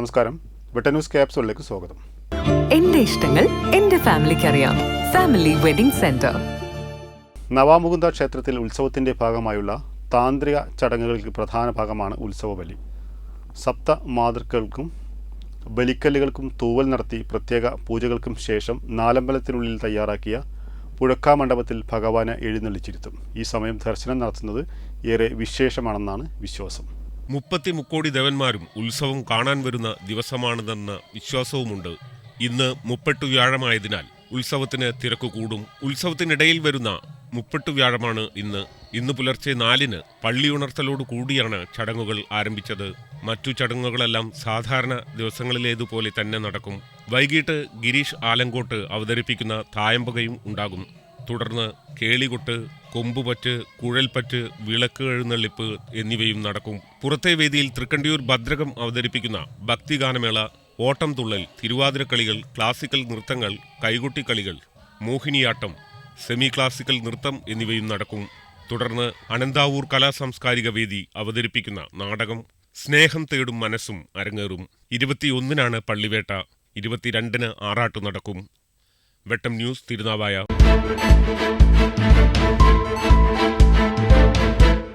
നമസ്കാരം. വെട്ടന്യൂസ് ക്യാപ്സുകളിലേക്ക് സ്വാഗതം. എന്റെ ഇഷ്ടങ്ങൾ എന്റെ ഫാമിലിക്ക് അറിയാം. Family wedding centre. നവാമുകുന്ദ ക്ഷേത്രത്തിൽ ഉത്സവത്തിന്റെ ഭാഗമായുള്ള താന്ത്രിക ചടങ്ങുകൾക്ക് പ്രധാന ഭാഗമാണ് ഉത്സവ ബലി സപ്ത മാതൃക്കൾക്കും ബലിക്കല്ലുകൾക്കും തൂവൽ നടത്തി പ്രത്യേക പൂജകൾക്കും ശേഷം നാലമ്പലത്തിനുള്ളിൽ തയ്യാറാക്കിയ പുഴക്കാ മണ്ഡപത്തിൽ ഭഗവാനെ എഴുന്നള്ളിച്ചിരുത്തും. ഈ സമയം ദർശനം നടത്തുന്നത് ഏറെ വിശേഷമാണെന്നാണ് വിശ്വാസം. മുപ്പത്തി മുക്കോടി ദേവന്മാരും ഉത്സവം കാണാൻ വരുന്ന ദിവസമാണിതെന്ന വിശ്വാസവുമുണ്ട്. ഇന്ന് മുപ്പെട്ടു വ്യാഴമായതിനാൽ ഉത്സവത്തിന് തിരക്ക് കൂടും. ഉത്സവത്തിനിടയിൽ വരുന്ന മുപ്പെട്ടു വ്യാഴമാണ് ഇന്ന്. ഇന്ന് പുലർച്ചെ നാലിന് പള്ളിയുണർത്തലോട് കൂടിയാണ് ചടങ്ങുകൾ ആരംഭിച്ചത്. മറ്റു ചടങ്ങുകളെല്ലാം സാധാരണ ദിവസങ്ങളിലേതുപോലെ തന്നെ നടക്കും. വൈകിട്ട് ഗിരീഷ് ആലങ്കോട്ട് അവതരിപ്പിക്കുന്ന തായമ്പകയും ഉണ്ടാകും. തുടർന്ന് കേളികൊട്ട് കൊമ്പുപറ്റ് കുഴൽപ്പറ്റ് വിളക്ക് എഴുന്നള്ളിപ്പ് എന്നിവയും നടക്കും. പുറത്തെ വേദിയിൽ തൃക്കണ്ടിയൂർ ഭദ്രകം അവതരിപ്പിക്കുന്ന ഭക്തിഗാനമേള ഓട്ടം തുള്ളൽ തിരുവാതിരക്കളികൾ ക്ലാസിക്കൽ നൃത്തങ്ങൾ കൈകൊട്ടിക്കളികൾ മോഹിനിയാട്ടം സെമി ക്ലാസിക്കൽ നൃത്തം എന്നിവയും നടക്കും. തുടർന്ന് അനന്താവൂർ കലാസാംസ്കാരിക വേദി അവതരിപ്പിക്കുന്ന നാടകം സ്നേഹം തേടും മനസ്സും അരങ്ങേറും. ഇരുപത്തിയൊന്നിനാണ് പള്ളിവേട്ട. ഇരുപത്തിരണ്ടിന് ആറാട്ട് നടക്കും. വെട്ടം ന്യൂസ് തിരുനാവായ.